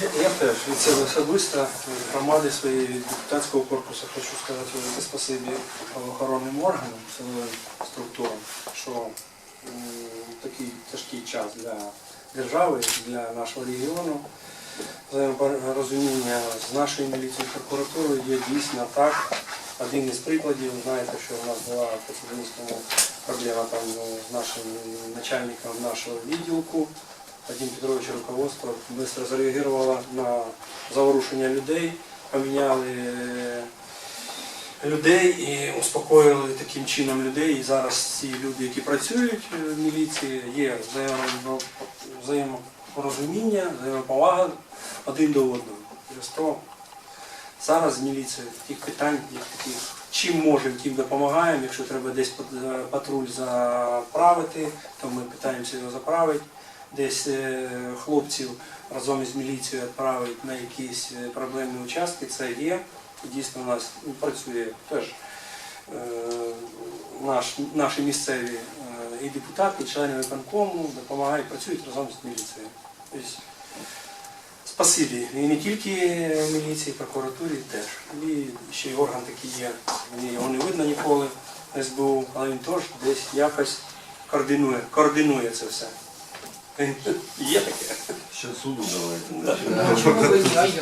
Я- теж від себе особисто від громади своєї депутатського корпусу хочу сказати велике спасибі правоохоронним органам, структурам, що такий тяжкий час для держави, для нашого регіону. Взаєморозуміння з нашою міліцією прокуратурою є дійсно так. Один із прикладів, знаєте, що у нас була Коцюбинському проблема там ну, з нашим начальником нашого відділку. Вадим Петрович руководство швидко зареагувало на заворушення людей, поміняли е, людей і успокоїли таким чином людей. І зараз ці люди, які працюють е, в міліції, є взаємо- взаємопорозуміння, взаємоповага один до одного. Через то зараз з міліцією таких питань, як таких, чим можемо, тим допомагаємо. Якщо треба десь патруль заправити, то ми питаємося його заправити. Десь е, хлопців разом із міліцією відправити на якісь е, проблемні участки, це є. Дійсно у нас працює теж е, наш, наші місцеві і депутати, і члени виконкому допомагають, працюють разом з міліцією. Тобто, Спасибі. І не тільки міліції, прокуратурі теж. І ще й орган такий є. Його не видно ніколи, СБУ, але він теж десь якось координує, координує це все. Є таке. Ще суду давайте.